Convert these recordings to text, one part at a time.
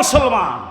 মুসলমান।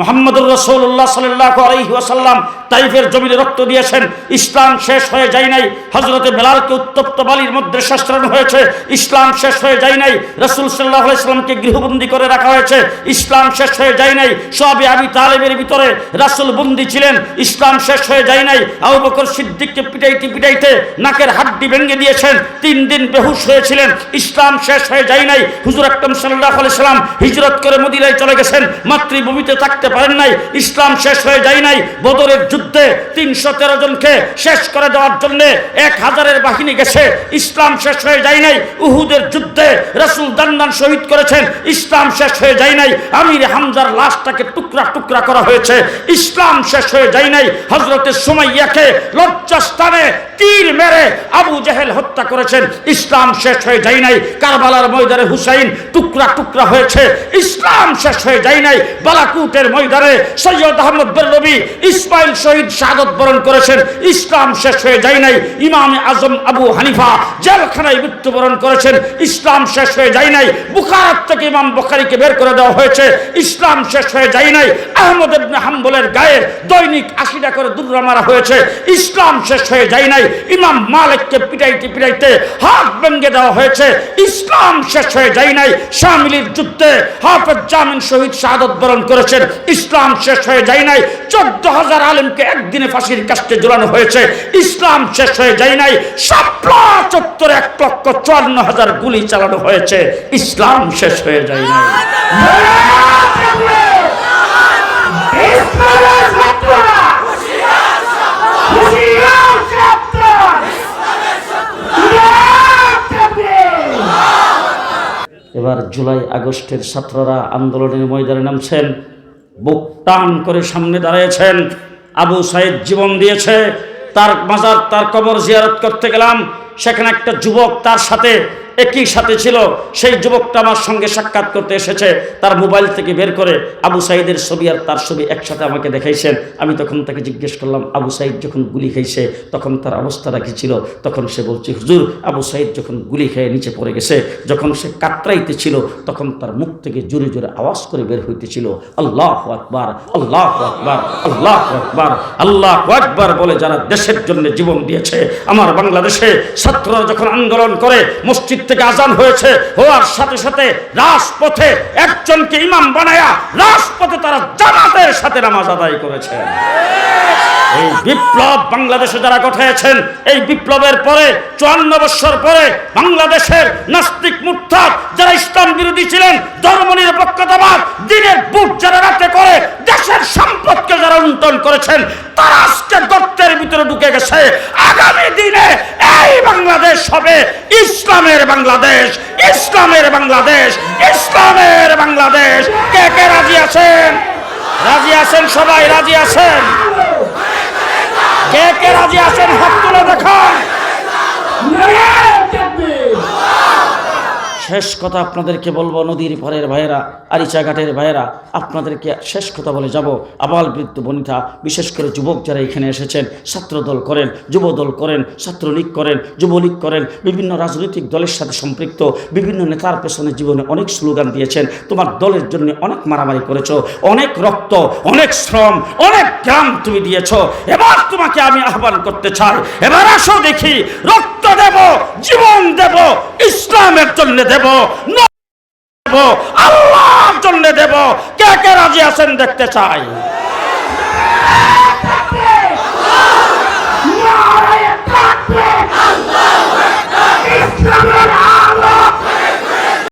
মোহাম্মদুর রসৌল্লাহ সাল্লাহ আলহি ওয়াসাল্লাম তাইফের জমিনে রক্ত দিয়েছেন। ইসলাম শেষ হয়ে যায় নাই। হজরতে বেলালকে উত্তপ্ত বালির মধ্যে শাস্ত্রানো হয়েছে। ইসলাম শেষ হয়ে যায় নাই। রসুল সাল্লাহ ইসলামকে গৃহবন্দী করে রাখা হয়েছে। ইসলাম শেষ হয়ে যায় নাই। সবে আবি তালেবের ভিতরে রাসুল বন্দি ছিলেন। ইসলাম শেষ হয়ে যায় নাই। আবু বকর সিদ্দিককে পিটাইতে পিটাইতে নাকের হাড্ডি ভেঙে দিয়েছেন। তিন দিন বেহুশ হয়েছিলেন। ইসলাম শেষ হয়ে যায় নাই। হুজুর আকরম সাল্লাহ সাল্লাম হিজরত করে মদিনায় চলে গেছেন। মাতৃভূমিতে থাকতে পারেন নাই, ইসলাম শেষ হয়ে যায় নাই, বদরের যুদ্ধে তিনশো তেরো জনকে শেষ করে দেওয়ার জন্য এক হাজারের বাহিনী গেছে, ইসলাম শেষ হয়ে যায় নাই, উহুদের যুদ্ধে রসুল দান্দান শহীদ করেছেন, ইসলাম শেষ হয়ে যায় নাই, আমির হামজার লাশটাকে টুকরা টুকরা করা হয়েছে, ইসলাম শেষ হয়ে যায় নাই হজরতের সুমাইয়াকে লজ্জাস্থানে তীর মেরে আবু জেহেল হত্যা করেছেন, ইসলাম শেষ হয়ে যায় নাই, কারবালার ময়দানে হুসাইন টুকরা টুকরা হয়েছে, ইসলাম শেষ হয়ে যায় নাই, বালাকুটের ময়দানে সৈয়দ আহমদ বেরলবি ইসমাইল শহীদ শাহাদত বরণ করেছেন। ইসলাম শেষ হয়ে যায় নাই, ইমাম আজম আবু হানিফা জেলখানায় মৃত্যুবরণ করেছেন। ইসলাম শেষ হয়ে যায় নাই বুখারাত থেকে ইমাম বখারিকে বের করে দেওয়া হয়েছে। ইসলাম শেষ হয়ে যায় নাই, আহমদ হাম্বলের গায়ে দৈনিক আশিটা করে দুর্রা মারা হয়েছে। ইসলাম শেষ হয়ে যায় নাই, ইমাম মালিককে পিটাইতে পিটাইতে হাত ভেঙে দেওয়া হয়েছে। ইসলাম শেষ হয়ে যায় নাই শামিলির যুদ্ধে হাফেজ জামিন শহীদ শাহাদত বরণ করেছেন। ইসলাম শেষ হয়ে যায় নাই। চোদ্দ হাজার আলেমকে একদিনে ফাঁসির কাস্টে ঝুলানো হয়েছে। ইসলাম শেষ হয়ে যায় নাই। সাপলা চত্বরে এক লক্ষ চুয়ান্ন হাজার গুলি চালানো হয়েছে। ইসলাম শেষ হয়ে যায় নাই। এবার জুলাই আগস্টের ছাত্ররা আন্দোলনের ময়দানে নামছেন। বুক টান করে সামনে দাঁড়িয়েছেন। আবু সাইদ জীবন দিয়েছে। তার মাজার, তার কবর জিয়ারত করতে গেলাম। সেখানে একটা যুবক তার সাথে একই সাথে ছিল। সেই যুবকটা আমার সঙ্গে সাক্ষাৎ করতে এসেছে। তার মোবাইল থেকে বের করে আবু সাইদের ছবি আর তার ছবি একসাথে আমাকে দেখাইছেন। আমি তখন তাকে জিজ্ঞেস করলাম, আবু সাইদ যখন গুলি খাইছে, তখন তার অবস্থাটা কী ছিল? তখন সে বলছে, হুজুর, আবু সাইদ যখন গুলি খেয়ে নিচে পড়ে গেছে, যখন সে কাতরাইতে ছিল, তখন তার মুখ থেকে জোরে জোরে আওয়াজ করে বের হইতেছিল। আল্লাহ আকবার আল্লাহ আকবার আল্লাহ আকবার আল্লাহ আকবার বলে যারা দেশের জন্য জীবন দিয়েছে। আমার বাংলাদেশে ছাত্ররা যখন আন্দোলন করে, মসজিদ থেকে আজান হয়েছে, হওয়ার সাথে সাথে রাজপথে একজনকে ইমাম বানায়া রাজপথে তারা জামাতের সাথে নামাজ আদায় করেছে। এই বিপ্লব বাংলাদেশে যারা ঘটাইছেন এই বিপ্লবের পরে, চুয়ান্ন বছর পরে বাংলাদেশের নাস্তিক মুরতাদ যারা ইসলাম বিরোধী ছিলেন, ধর্ম নিরপেক্ষতাবাদ, দিনের বুট যারা রাতে করে, দেশের সম্পদকে যারা লুণ্ঠন করেছেন, তারা আজকে গর্তের ভিতরে ঢুকে গেছে। আগামী দিনে বাংলাদেশ হবে। ইসলামের বাংলাদেশ ইসলামের বাংলাদেশ ইসলামের বাংলাদেশ। কে কে রাজি আছেন? রাজি আছেন সবাই, রাজি আছেন? কে কে রাজি আছেন? হাত তুলে দেখান। শেষ কথা আপনাদেরকে বলব, নদীর পরের ভাইয়েরা, আরিচাঘাটের ভাইয়েরা, আপনাদেরকে শেষ কথা বলে যাব। আবাল বৃদ্ধ বনিতা, বিশেষ করে যুবক যারা এখানে এসেছেন, ছাত্রদল করেন, যুবদল করেন, ছাত্রলীগ করেন, যুবলীগ করেন, বিভিন্ন রাজনৈতিক দলের সাথে সম্পৃক্ত, বিভিন্ন নেতার পেছনে জীবনে অনেক স্লোগান দিয়েছেন। তোমার দলের জন্য অনেক মারামারি করেছ, অনেক রক্ত, অনেক শ্রম, অনেক গ্রাম তুমি দিয়েছ। এবার তোমাকে আমি আহ্বান করতে চাই। এবার আসো দেখি, রক্ত দেব, জীবন দেব, ইসলামের জন্য দেব, আল্লাহর জন্য দেব। কে কে রাজি আছেন দেখতে চাই?